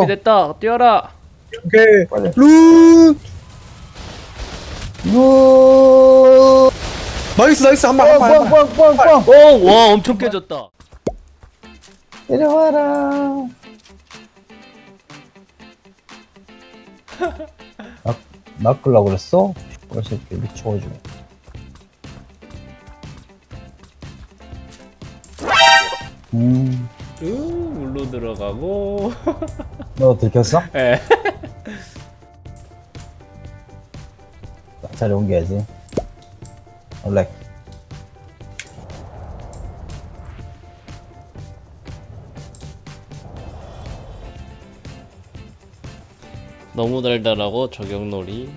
준비됐다. 뛰어라. 오케이. 빨리. 룬. 루. 나이스 나이스 한 방 한 방. 한 방. 오, 와, 엄청 깨졌다. 내려와라. 낚 낚으려고 그랬어? 벌써 이렇게 미쳐가지고. 음, 으, 물로 들어가고. 너 들켰어? 예. 자리 옮겨야지. 원래 너무 달달하고 저격놀이.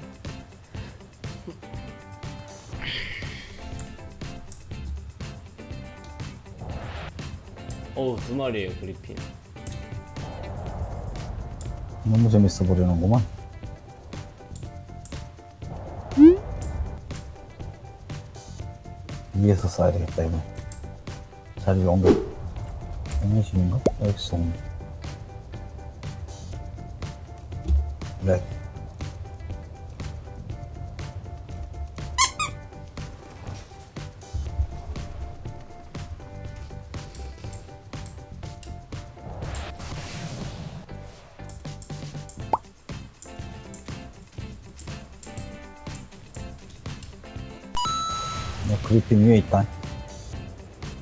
어우, 두 마리에요, 그리핀. 너무 재밌어 보이는구만. 위에서 쏴야 되겠다 이거. 자리를 옮겨. 영신인가? 여기서 옮겨. 네. 야, 그리핀 위에 있다.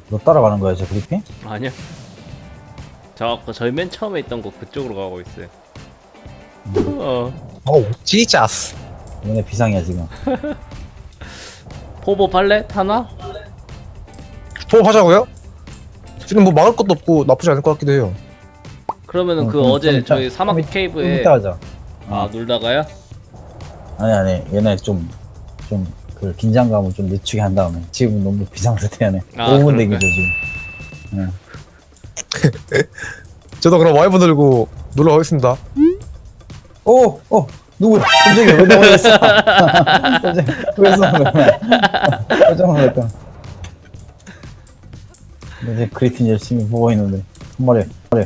너 따라가는 거야, 저 그리핀? 아니요. 저 아까 저희 맨 처음에 있던 곳 그쪽으로 가고 있어요. 어. 오 지자스. 얘네 비상이야, 지금. 포보 팔레 타나? 포하자고요? 지금 뭐 막을 것도 없고 나쁘지 않을 것 같기도 해요. 그러면은 어, 그 좀- 어제 좀 이따- 저희 사막 케이브에 이따 하자. 아 놀다가요? 아니, 아니, 얘네 좀, 좀, 그, 긴장감을 좀 늦추게 한 다음에. 지금 너무 비상사태하네. 아, 5분 그럴까요? 대기죠, 지금. 저도 그럼 와이프 들고 놀러 가겠습니다. 오! 어! 누구야? 갑자기 왜 나오겠어? 갑자기 왜 거야? 깜짝 놀랐다. 이제 그리핀 열심히 보고 있는데. 한 마리, 한 마리.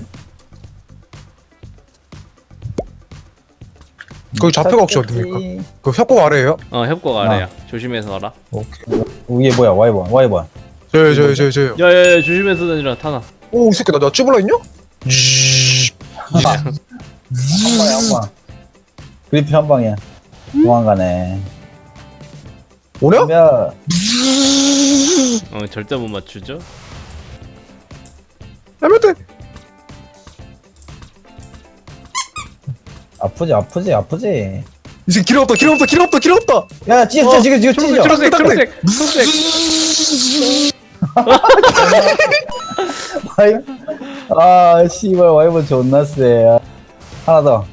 거기 좌표가 혹시 어딥니까? 그 협곡 아래에요? 어 협곡 아래야. 조심해서 가라. 오케이. 위에 뭐야? 와이번, 와이번. 저요 저요 저요 저요. 야야야 조심해서 다니라 타나. 오이 새끼 나나 찌블러 있냐? 쥐. 한 방에 한 방. 그리핀 한 방이야. 도망가네. 오냐? 야, 어 절대 못 맞추죠? 아프지, 아프지, 아프지. 이 새끼 길 없다 길 없다 길 없다 길 없다. 야, 찢어, 찢어, 지금, 지금 찢어. 초록색 딱 초록색 초록색. 와이번. 아, 씨발, 와이번 존나 세. 아, 하나 더.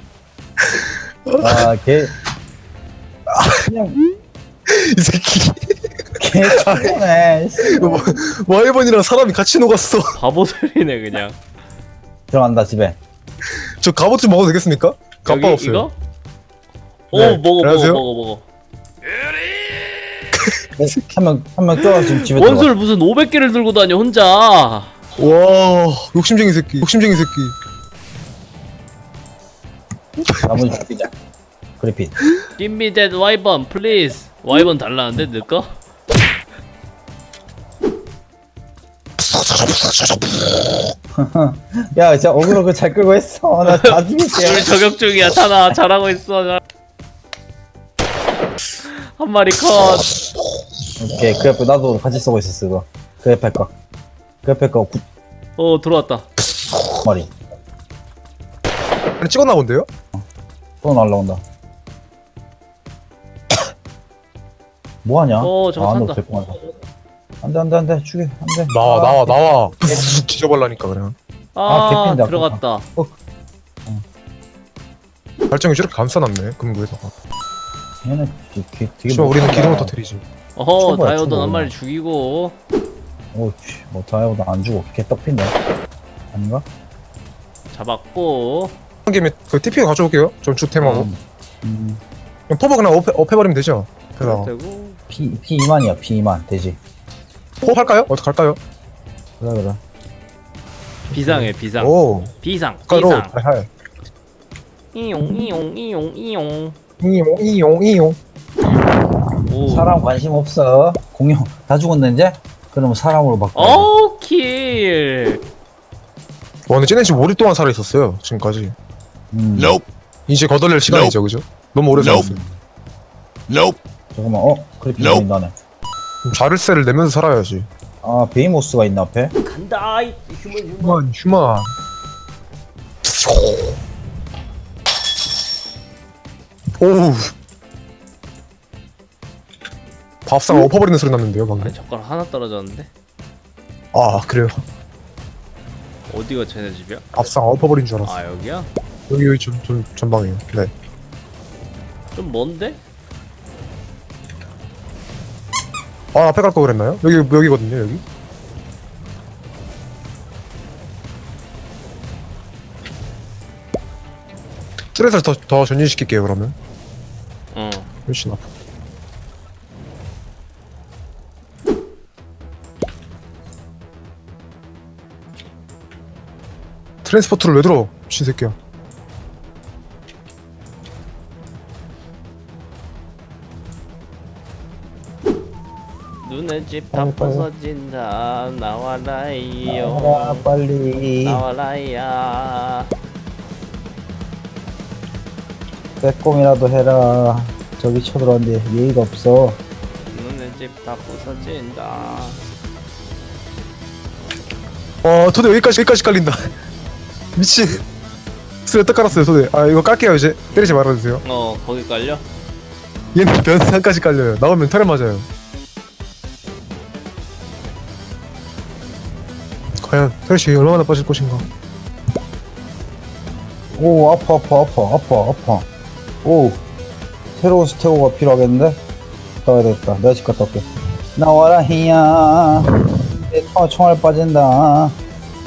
아, 개. 그냥, 이 새끼 개. 씨. 뭐, 와이번이랑 사람이 같이 녹았어. 바보들이네 그냥. 들어간다, 집에. 저 갑옷 좀 먹어도 되겠습니까? 갑바 없어요. 이거? 오 네, 먹어 먹어 안녕하세요. 먹어 먹어. 한 명, 한명 껴, 지금 집에 들어가. 원술 무슨 500개를 들고 다녀 혼자. 와 욕심쟁이 새끼 욕심쟁이 새끼. 나머지 죽이자. 그리핀. Give me that 와이번 please. 와이번 달라는데 내 거? 야, 진짜 어그로 그잘 끌고 했어. 나 다 우리 죽일게. 저격 중이야 타나 잘하고 있어. 잘- 한 마리 컷. 오케이, 그 옆에 나도 같이 쏘고 있었어, 이거. 그 옆에 거. 그 옆에 거, 구어 들어왔다. 마리. 아니 찍었나 본데요? 또 날라온다. 뭐하냐? 어, 저거 아, 간다. 안 돼, 안 돼, 안 돼. 죽여, 안 돼. 나와 아, 나와 나와. 뒤져발라니까 그냥. 아, 아, 개핀다. 들어갔다. 발정이 저렇게 감싸놨네 금구에다가. 얘는 되게, 되게 씨발 우리는. 기둥을 터뜨리지. 어허 초보야, 다이오돈 초보. 한 마리 죽이고 오, 씨, 뭐, 다이오도 안 죽어. 개떡핀데. 아닌가? 잡았고 한 김에 그 TP 가져올게요. 전주템하고. 음, 음, 그냥 포버 그냥 업해, 업해버리면 되죠. 그래서 되고 P, P2만이야, P2만. 되지. 포업 할까요? 어떻게 할까요? 그래, 그래. 비상해 비상 오. 비상 가로. 비상 하이. 이용 이용 이용 이용 이용 이용 이용 오 사람 관심 없어. 공룡 다 죽었네 이제? 그러면 사람으로 바꿔. 오 킬. 와 근데 쟤네 지금 오랫동안 살아있었어요 지금까지 음. 이제 거덜낼 시간이죠 그죠? 너무 오래 살았어요 잠깐만. 어? 크리핑 Nope. 그럼 자를세를 내면서 살아야지 아 베이모스가 있나 앞에? 간다 이 휴먼 휴먼. 휴먼 휴먼 오우 밥상 엎어버리는 소리 났는데요 방금 아니 젓가락 하나 떨어졌는데 아 그래요 어디가 쟤네 집이야? 밥상 엎어버린 줄 알았어 아 여기야? 여기 여기 전방이에요 네 좀 먼데? 아 앞에 갈 거 그랬나요? 여기 여기거든요 여기 뚜렛을 더, 더 전진시킬게요 그러면 어. 훨씬 앞 트랜스포트를 왜 들어 신새끼야 집 다. 부서진다 나와라이요 나와라 빨리. 나와라이야 빼꼼이라도 해라. 저기 쳐들어왔는데 예의가 없어. 눈의 집다 부서진다 어 도대 여기까지 여기까지 깔린다 미친 떡 깔았어요 도대 아 이거 깔게요 이제 때리지 말아주세요 어 거기 깔려? 얘는 변상까지 깔려요 나오면 털에 맞아요 과연 털이 얼마나 빠질 것인가 오 아파 아파 아파 아파 아파. 오 새로운 스테고가 필요하겠는데? 가야 되겠다. 내가 집 갔다 올게. 나와라 히야. 내 통- 총알 빠진다.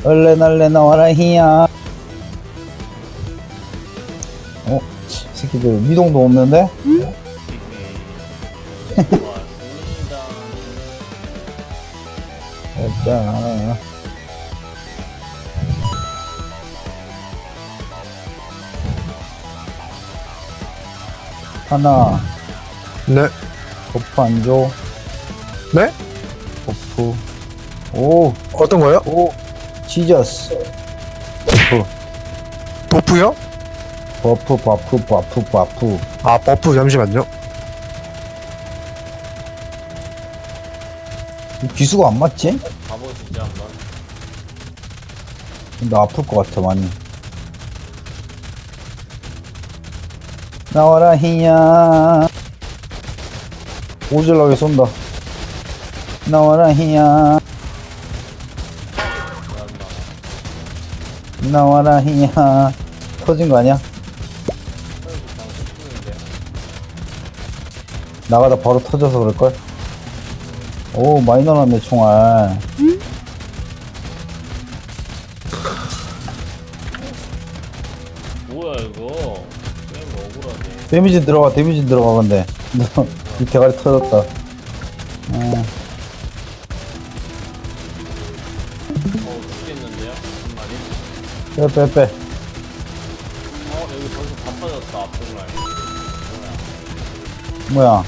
얼레 날레 나와라 히야. 어? 이 새끼들 미동도 없는데? 왔습니 하나 네 버프 안 줘. 네? 버프. 오, 어떤 거요? 오, 지저스. 버프, 도프요? 버프, 버프, 버프, 버프. 아 버프 잠시만요 이 기수가 안 맞지? 가보시죠 한번 나 아플 것 같아 많이. 나와라 히야. 오질라게 쏜다. 나와라 히야. 나와라 히야. 터진 거 아니야? 나가다 바로 터져서 그럴걸? 오 많이 넣어놨네 총알. 뭐야 이거 데미지 들어가 데미지 들어가 근데. 이 대가리 터졌다. 어, 어 죽겠는데요? 무슨 말이? 빼빼 빼. 어 여기 벌써 다 빠졌다 앞쪽 라인. 뭐야?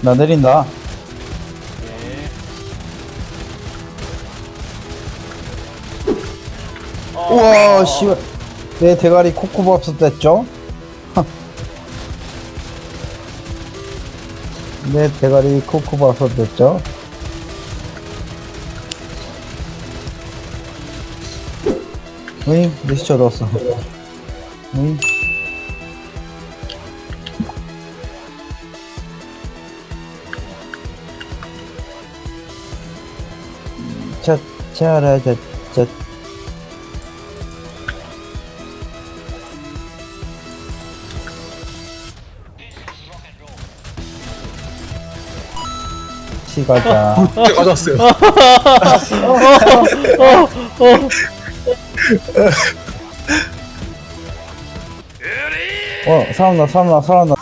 나 내린다 우와 씨발. 내 대가리 코코밥솥 됐죠? 내 대가리 코코밥솥 됐죠? 으잉 리스쳐 넣었어. 으잉 차 차라자 차 시가자. 네, 가져왔어요. 어 살아나 살아나 살아나